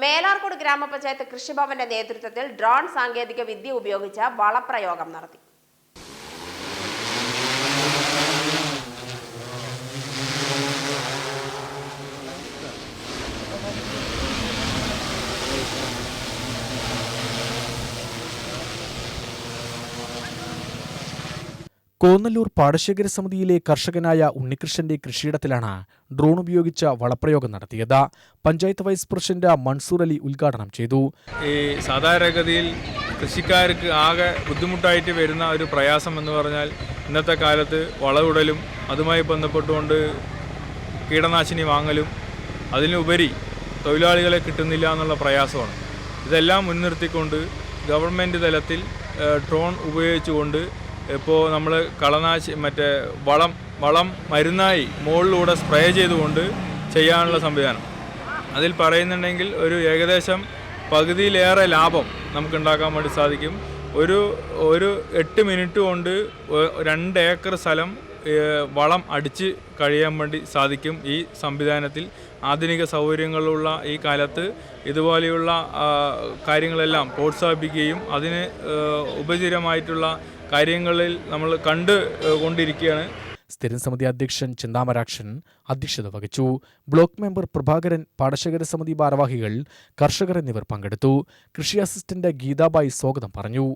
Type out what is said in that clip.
മേലാർക്കോട് ഗ്രാമപഞ്ചായത്ത് കൃഷിഭവന്റെ നേതൃത്വത്തിൽ ഡ്രോൺ സാങ്കേതിക വിദ്യ ഉപയോഗിച്ച് വളപ്രയോഗം നടത്തി. കോന്നല്ലൂർ പാടശേഖര സമിതിയിലെ കർഷകനായ ഉണ്ണികൃഷ്ണന്റെ കൃഷിയിടത്തിലാണ് ഡ്രോൺ ഉപയോഗിച്ച വളപ്രയോഗം നടത്തിയത്. പഞ്ചായത്ത് വൈസ് പ്രസിഡന്റ് മൻസൂർ അലി ഉദ്ഘാടനം ചെയ്തു. ഈ സാധാരണഗതിയിൽ കൃഷിക്കാർക്ക് ആകെ ബുദ്ധിമുട്ടായിട്ട് വരുന്ന ഒരു പ്രയാസം എന്ന് പറഞ്ഞാൽ ഇന്നത്തെ കാലത്ത് വളവിടലും അതുമായി ബന്ധപ്പെട്ടുകൊണ്ട് കീടനാശിനി വാങ്ങലും അതിനുപരി തൊഴിലാളികളെ കിട്ടുന്നില്ല എന്നുള്ള പ്രയാസമാണ്. ഇതെല്ലാം മുൻനിർത്തിക്കൊണ്ട് ഗവൺമെന്റ് തലത്തിൽ ഡ്രോൺ ഉപയോഗിച്ചുകൊണ്ട് ഇപ്പോൾ നമ്മൾ കളനാശി മറ്റേ വളം വളം മരുന്നായി മുകളിലൂടെ സ്പ്രേ ചെയ്തുകൊണ്ട് ചെയ്യാനുള്ള സംവിധാനം. അതിൽ പറയുന്നുണ്ടെങ്കിൽ ഒരു ഏകദേശം പകുതിയിലേറെ ലാഭം നമുക്ക് ഉണ്ടാക്കാൻ വേണ്ടി സാധിക്കും. ഒരു ഒരു എട്ട് മിനിറ്റ് കൊണ്ട് രണ്ട് ഏക്കർ സ്ഥലം വളം അടിച്ച് കഴിയാൻ വേണ്ടി സാധിക്കും ഈ സംവിധാനത്തിൽ. ആധുനിക സൗകര്യങ്ങളുള്ള ഈ കാലത്ത് ഇതുപോലെയുള്ള കാര്യങ്ങളെല്ലാം പ്രോത്സാഹിപ്പിക്കുകയും അതിന് ഉപചിരമായിട്ടുള്ള കാര്യങ്ങളിൽ നമ്മൾ കണ്ട് കൊണ്ടിരിക്കുകയാണ്. സ്ഥിരം സമിതി അധ്യക്ഷൻ ചിന്താമരാക്ഷൻ അധ്യക്ഷത വഹിച്ചു. ബ്ലോക്ക് മെമ്പർ പ്രഭാകരൻ പാടശേഖര സമിതി ഭാരവാഹികൾ കർഷകർ എന്നിവർ പങ്കെടുത്തു. കൃഷി അസിസ്റ്റന്റ് ഗീതാബായി സ്വാഗതം പറഞ്ഞു.